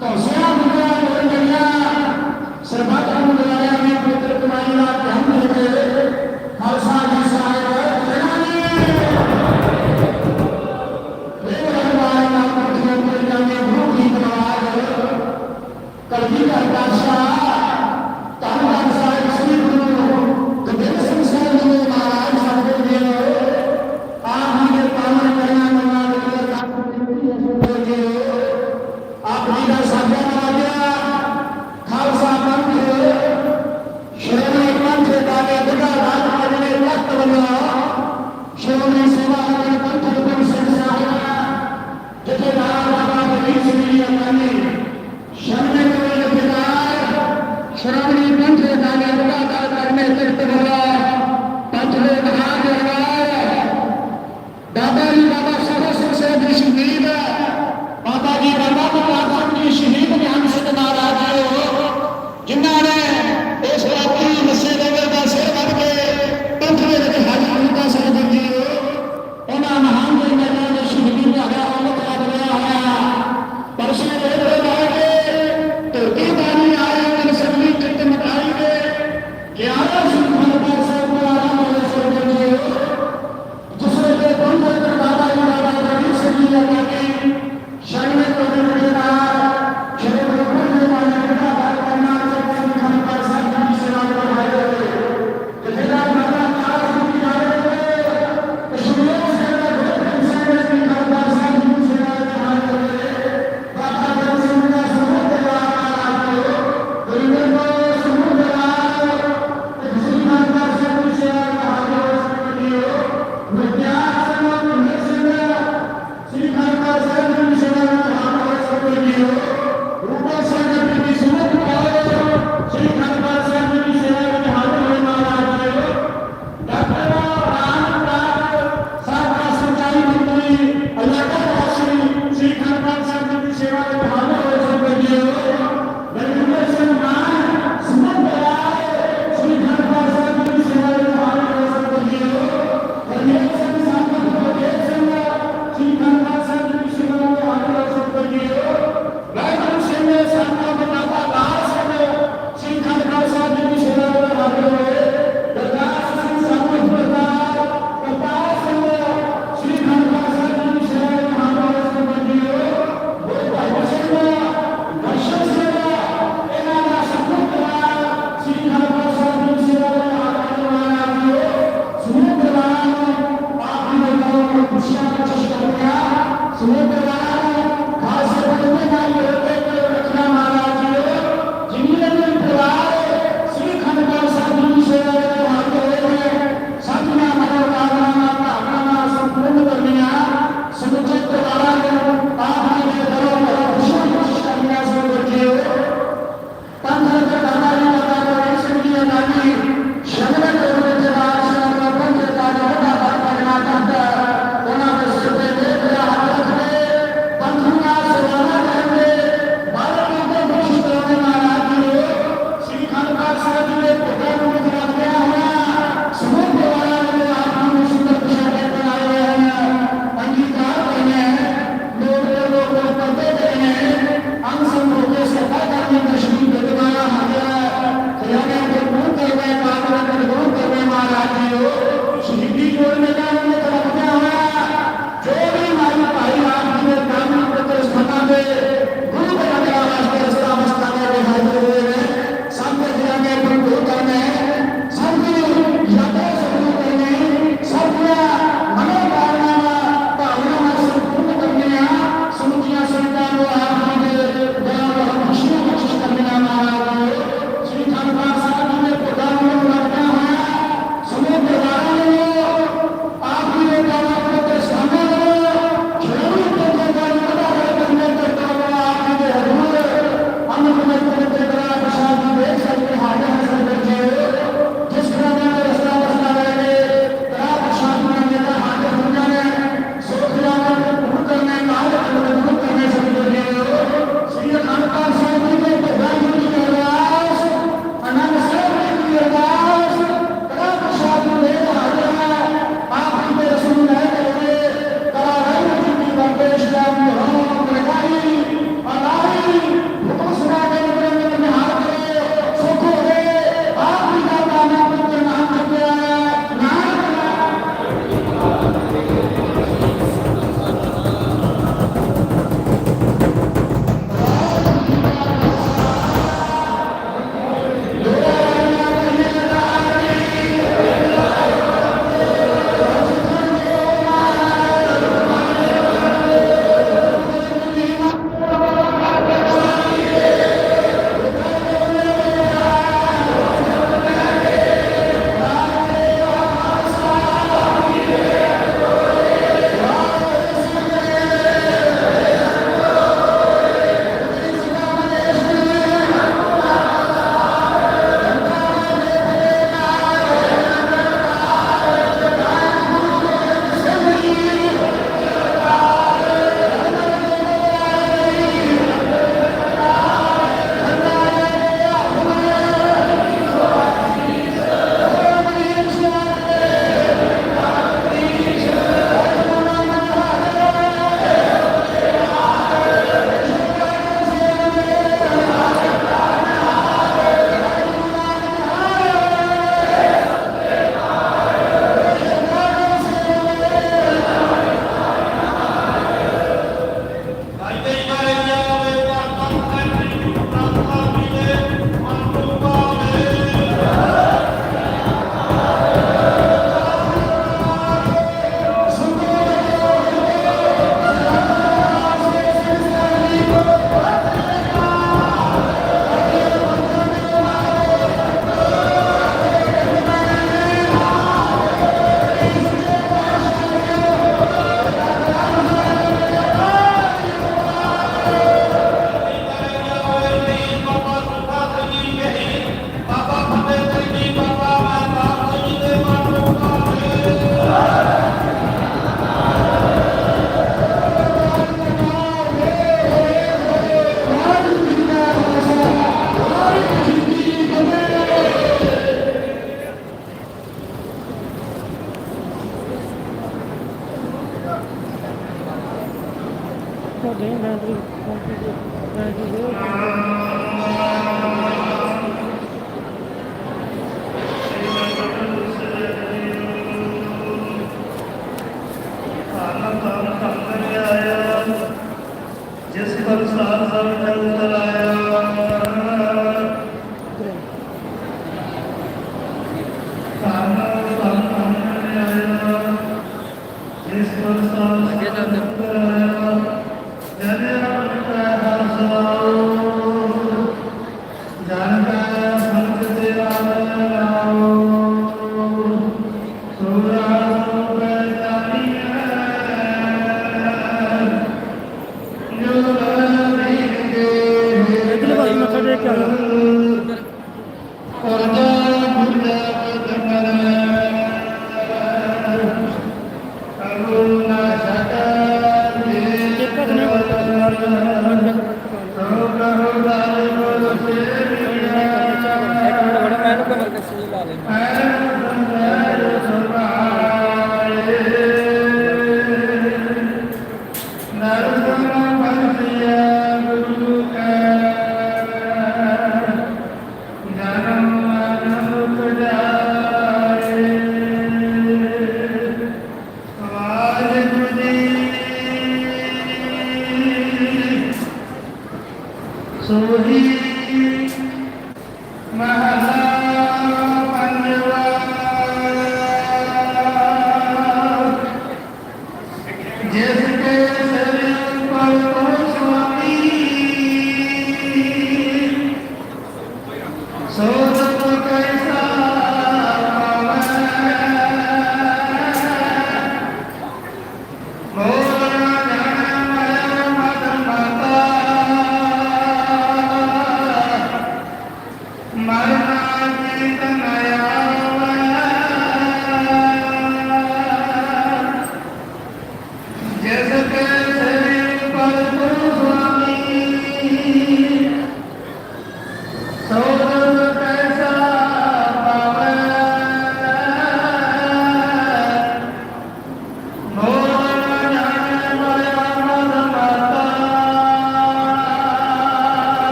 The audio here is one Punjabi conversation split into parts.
ਤੌਸਿਆ ਦੁਨੀਆ ਦੇ ਜੰਨਾ Thank you. Gracias. ಶ್ರೀರಾಮಕೃಷ್ಣ ಪ್ರತಿಷ್ಠಾನ ಸುಮಂತ್ರ ಕಾಸರಗೋಡು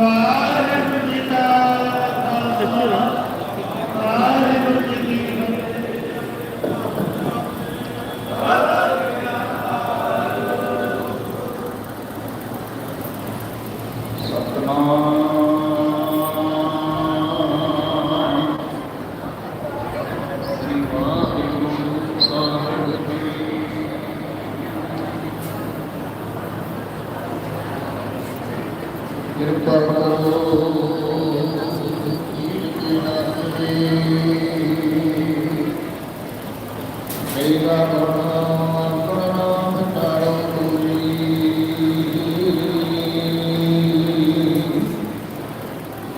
Glória.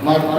ਮਾਤਾ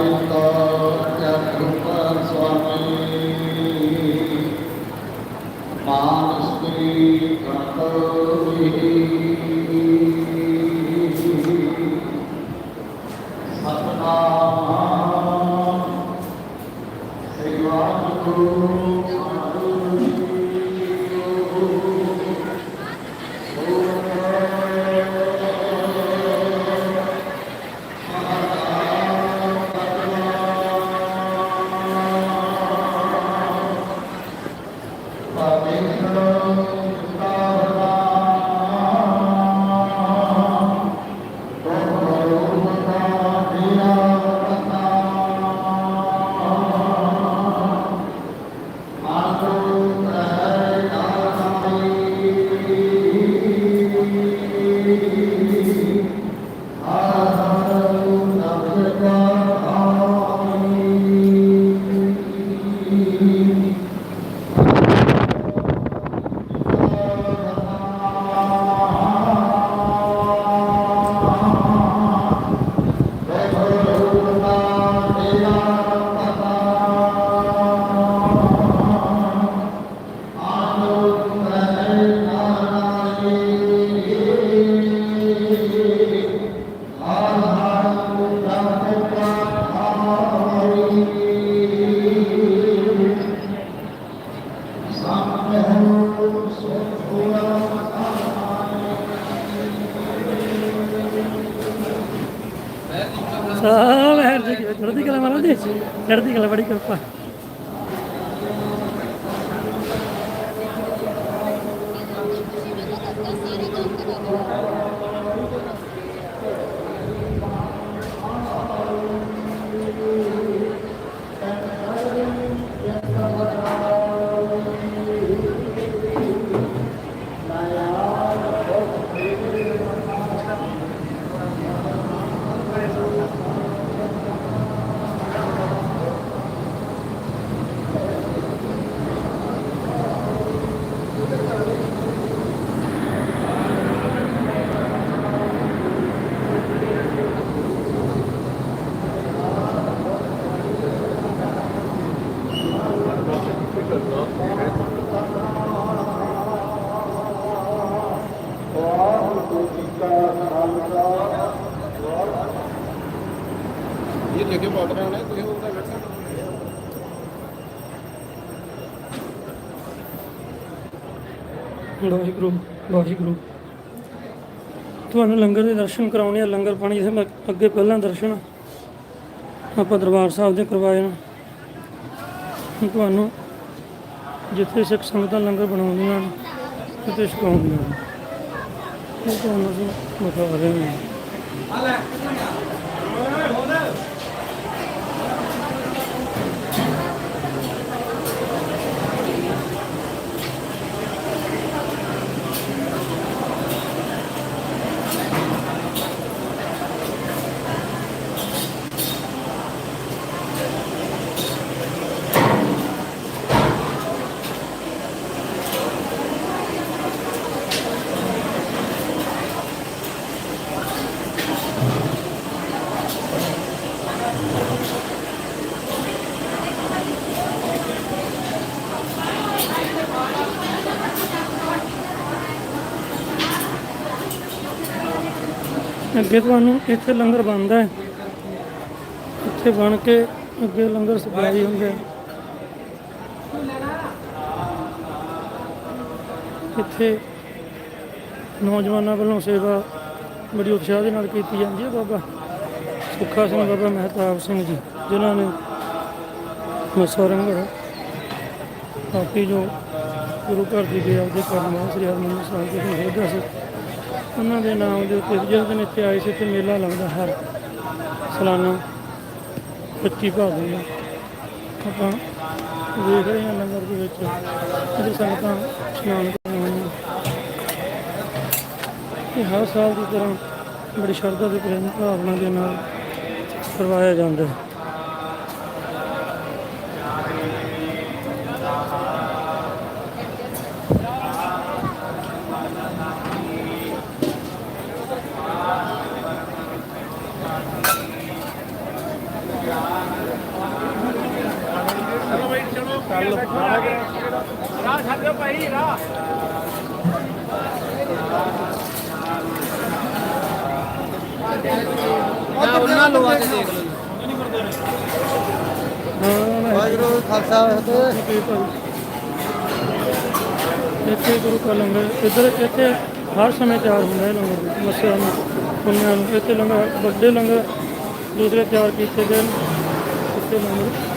ਵਾਹਿਗੁਰੂ ਵਾਹਿਗੁਰੂ ਤੁਹਾਨੂੰ ਲੰਗਰ ਦੇ ਦਰਸ਼ਨ ਕਰਾਉਣੇ ਆ, ਲੰਗਰ ਪਾਣੀ ਜਿਵੇਂ ਅੱਗੇ ਪਹਿਲਾਂ ਦਰਸ਼ਨ ਆਪਾਂ ਦਰਬਾਰ ਸਾਹਿਬ ਦੇ ਕਰਵਾਏ ਨੇ। ਤੁਹਾਨੂੰ ਜਿੱਥੇ ਸਿੱਖ ਸੰਗਤਾਂ ਲੰਗਰ ਬਣਾਉਂਦੀਆਂ ਨੇ, ਉੱਥੇ ਛਕਾਉਂਦੀਆਂ ਨੇ। ਤੁਹਾਨੂੰ ਅਸੀਂ ਬਤਾ ਰਹੇ ਹਾਂ। ਅੱਗੇ ਤੁਹਾਨੂੰ ਇੱਥੇ ਲੰਗਰ ਬਣਦਾ ਹੈ। ਇੱਥੇ ਬਣ ਕੇ ਅੱਗੇ ਲੰਗਰ ਸਪਲਾਈ ਹੁੰਦਾ ਹੈ। ਇੱਥੇ ਨੌਜਵਾਨਾਂ ਵੱਲੋਂ ਸੇਵਾ ਬੜੀ ਉਤਸ਼ਾਹ ਦੇ ਨਾਲ ਕੀਤੀ ਜਾਂਦੀ ਹੈ ਬਾਬਾ ਸੁੱਖਾ ਸਿੰਘ, ਬਾਬਾ ਮਹਿਤਾਬ ਸਿੰਘ ਜੀ, ਜਿਨ੍ਹਾਂ ਨੇ ਮਸਾ ਰੰਗੜ ਕਾਫੀ ਜੋ ਗੁਰੂ ਘਰ ਦੀ ਗਿਆ ਦੇ ਕਰਮ ਸ੍ਰੀ ਹਰਿਮੰਦਰ ਸਾਹਿਬ ਜੀ ਨੂੰ ਹੋਦਾ ਸੀ। ਉਹਨਾਂ ਦੇ ਨਾਮ ਦੇ ਉੱਤੇ ਜਿਸ ਦਿਨ ਇੱਥੇ ਆਏ ਸੀ ਤੇ ਮੇਲਾ ਲੱਗਦਾ ਹਰ ਸਾਲਾਨਾ 25 ਭਾਦੋਂ ਨੂੰ ਆਪਾਂ ਦੇਖ ਰਹੇ ਹਾਂ ਲੰਗਰ ਦੇ ਵਿੱਚ ਜਿਹੜੇ ਸੰਗਤਾਂ ਇਸ਼ਨਾਨ ਕਰ ਰਹੀਆਂ ਇਹ ਹਰ ਸਾਲ ਦੀ ਤਰ੍ਹਾਂ ਬੜੀ ਸ਼ਰਧਾ ਤੇ ਪ੍ਰੇਮ ਭਾਵਨਾ ਦੇ ਨਾਲ ਕਰਵਾਇਆ ਜਾਂਦਾ ਹੈ। ਜਾਂ ਉਹਨਾਂ ਲੋਆਂ ਤੇ ਦੇਖ ਲਓ ਹਾਂ ਵਾਹਿਗੁਰੂ ਖਾਲਸਾ ਵਾਹਿਗੁਰੂ। ਜੀ ਇੱਥੇ ਗੁਰੂ ਕਾ ਲੰਗਰ ਇੱਧਰ ਇੱਥੇ ਹਰ ਸਮੇਂ ਤਿਆਰ ਹੁੰਦਾ ਹੈ ਲੰਗਰ ਮਸਿਆ ਨੂੰ ਪੁੰਨਿਆਂ ਨੂੰ। ਇੱਥੇ ਲੰਗਰ ਵੱਡੇ ਲੰਗਰ ਦੂਸਰੇ ਤਿਆਰ ਕੀਤੇ ਗਏ ਇੱਥੇ ਲੰਗਰ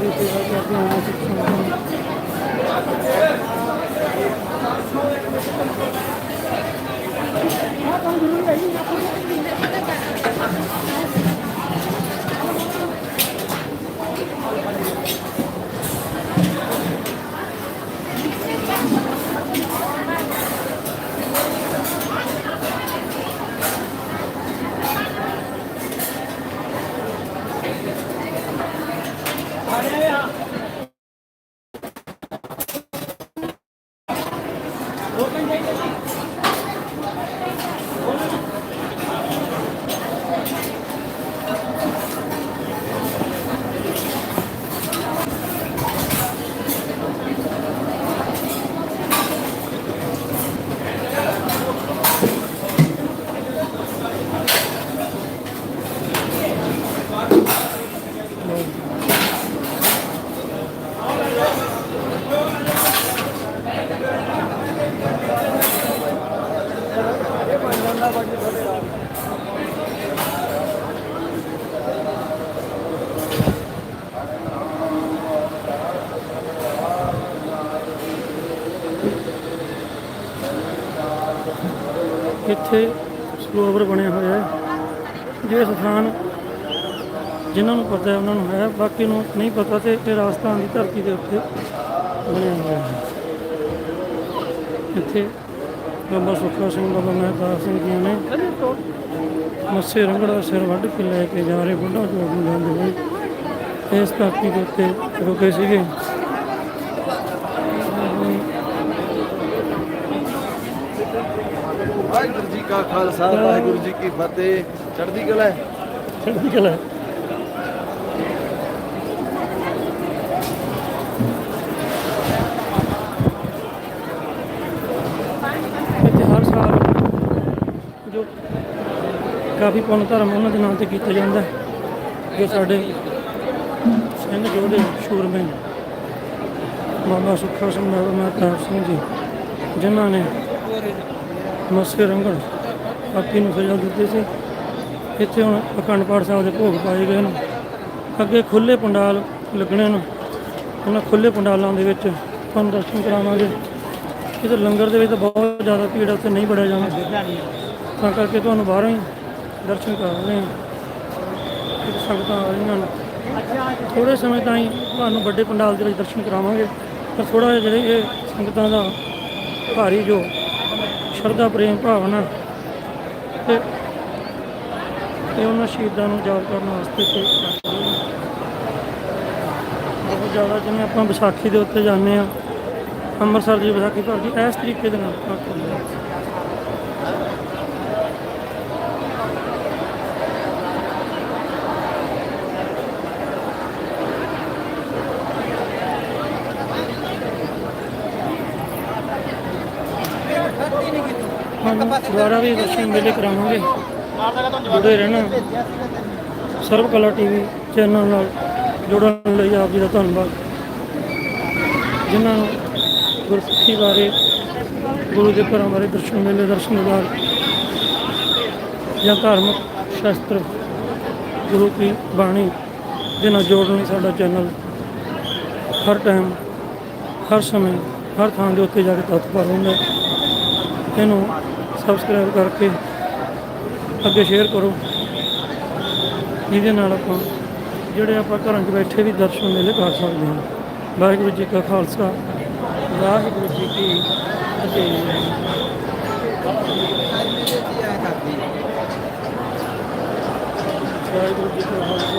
우리 집에 여기 오고 싶은데. ਜੇ ਜਿਨ੍ਹਾਂ ਨੂੰ ਪਤਾ ਉਹਨਾਂ ਨੂੰ ਹੈ, ਬਾਕੀ ਨੂੰ ਨਹੀਂ ਪਤਾ ਤੇ ਇਹ ਰਾਜਸਥਾਨ ਦੀ ਧਰਤੀ ਦੇ ਉੱਤੇ ਬਣਿਆ ਹੋਇਆ ਹੈ। ਇੱਥੇ ਬਾਬਾ ਸੁੱਖਾ ਸਿੰਘ, ਬਾਬਾ ਮਹਿਤਾਬ ਸਿੰਘ ਜੀ ਨੇ ਮੱਸੇ ਰੰਗੜ ਸਿਰ ਵੱਢ ਕੇ ਲੈ ਕੇ ਜਾ ਰਹੇ, ਬੁੱਢਾ ਚੋਕ ਨੂੰ ਜਾਂਦੇ ਹੋਏ ਇਸ ਧਰਤੀ ਦੇ ਉੱਤੇ ਰੁਕੇ ਸੀਗੇ। ਵਾਹਿਗੁਰੂ ਜੀ ਕਾ ਖਾਲਸਾ, ਵਾਹਿਗੁਰੂ ਜੀ ਕੀ ਫਤਿਹ। ਚੜ੍ਹਦੀ ਕਲਾ ਚੜ੍ਹਦੀ ਕਲਾ ਇੱਥੇ ਹਰ ਸਾਲ ਜੋ ਕਾਫੀ ਪੁੰਨ ਧਰਮ ਉਹਨਾਂ ਦੇ ਨਾਮ ਤੇ ਕੀਤਾ ਜਾਂਦਾ ਹੈ, ਜੋ ਸਾਡੇ ਸਿੰਘ ਜੋੜੇ ਸ਼ੂਰਮੇ ਬਾਬਾ ਸੁੱਖਾ ਸਿੰਘ, ਬਾਬਾ ਮਹਿਤਾਬ ਸਿੰਘ ਜੀ, ਜਿਨ੍ਹਾਂ ਨੇ ਮੱਸੇ ਰੰਗਣ ਆਪੀ ਨੂੰ ਸਜਾ ਦਿੱਤੀ ਸੀ। ਇੱਥੇ ਹੁਣ ਅਖੰਡ ਪਾਠ ਸਾਹਿਬ ਦੇ ਭੋਗ ਪਾਏ ਗਏ ਨੇ। ਅੱਗੇ ਖੁੱਲੇ ਪੰਡਾਲ ਲੱਗਣੇ ਨੇ। ਉਹਨਾਂ ਖੁੱਲੇ ਪੰਡਾਲਾਂ ਦੇ ਵਿੱਚ ਤੁਹਾਨੂੰ ਦਰਸ਼ਨ ਕਰਾਵਾਂਗੇ। ਇਹਦੇ ਲੰਗਰ ਦੇ ਵਿੱਚ ਤਾਂ ਬਹੁਤ ਜ਼ਿਆਦਾ ਭੀੜ ਉੱਥੇ ਨਹੀਂ ਬੜਿਆ ਜਾਣਾ। ਤਾਂ ਕਰਕੇ ਤੁਹਾਨੂੰ ਬਾਹਰੋਂ ਹੀ ਦਰਸ਼ਨ ਕਰਾ ਰਹੇ ਹਾਂ। ਕਿ ਸੰਗਤਾਂ ਆ ਰਹੀਆਂ ਨੇ। ਥੋੜੇ ਸਮੇਂ ਤਾਈਂ ਤੁਹਾਨੂੰ ਵੱਡੇ ਪੰਡਾਲ ਦੇ ਵਿੱਚ ਦਰਸ਼ਨ ਕਰਾਵਾਂਗੇ। ਪਰ ਥੋੜਾ ਜਿਹਾ ਜਿਹੜੇ ਇਹ ਸੰਗਤਾਂ ਦਾ ਭਾਰੀ ਜੋ ਸ਼ਰਧਾ ਪ੍ਰੇਮ ਭਾਵਨਾ ਤੇ ਤੇ ਉਹਨਾਂ ਸ਼ਹੀਦਾਂ ਨੂੰ ਯਾਦ ਕਰਨ ਵਾਸਤੇ ਤੇ ਬਹੁਤ ਜ਼ਿਆਦਾ ਜਿਵੇਂ ਆਪਾਂ ਵਿਸਾਖੀ ਦੇ ਉੱਤੇ ਜਾਂਦੇ ਆ ਅੰਮ੍ਰਿਤਸਰ ਦੀ ਵਿਸਾਖੀ ਭਰਦੀ ਇਸ ਤਰੀਕੇ ਦੇ ਨਾਲ ਆਪਾਂ ਕਰਦੇ ਹਾਂ। ਸਾਨੂੰ ਦੁਬਾਰਾ ਵੀ ਦਰਸ਼ਨ ਮੇਲੇ ਕਰਾਵਾਂਗੇ। ਜੁੜੇ ਰਹਿਣਾ ਸਰਵ ਕਲਾ ਟੀਵੀ ਚੈਨਲ ਨਾਲ ਜੁੜਨ ਲਈ ਆਪ ਜੀ ਦਾ ਧੰਨਵਾਦ ਜਿਨ੍ਹਾਂ ਨੂੰ ਗੁਰਸਿੱਖੀ ਬਾਰੇ, ਗੁਰੂ ਦੇ ਘਰਾਂ ਬਾਰੇ ਦਰਸ਼ਨ ਮੇਲੇ, ਦਰਸ਼ਨ ਦਿਦਾਰ ਜਾਂ ਧਾਰਮਿਕ ਸ਼ਾਸਤਰ ਗੁਰੂ ਕੀ ਬਾਣੀ ਦੇ ਨਾਲ ਜੋੜਨ ਲਈ ਸਾਡਾ ਚੈਨਲ ਹਰ ਟਾਈਮ, ਹਰ ਸਮੇਂ, ਹਰ ਥਾਂ ਦੇ ਉੱਤੇ ਜਾ ਕੇ ਤਤਪਰ ਰਹਿੰਦਾ ਹੈ। ਇਹਨੂੰ ਸਬਸਕ੍ਰਾਈਬ ਕਰਕੇ ਅੱਗੇ ਸ਼ੇਅਰ ਕਰੋ। ਇਹਦੇ ਨਾਲ ਆਪਾਂ ਜਿਹੜੇ ਆਪਾਂ ਘਰਾਂ 'ਚ ਬੈਠੇ ਵੀ ਦਰਸ਼ਨ ਮੇਲੇ ਕਰ ਸਕਦੇ ਹਾਂ। ਵਾਹਿਗੁਰੂ ਜੀ ਕਾ ਖਾਲਸਾ, ਵਾਹਿਗੁਰੂ ਜੀ ਕੀ ਫਤਿਹ। ਵਾਹਿਗੁਰੂ ਜੀ ਕਾ ਖਾਲਸਾ।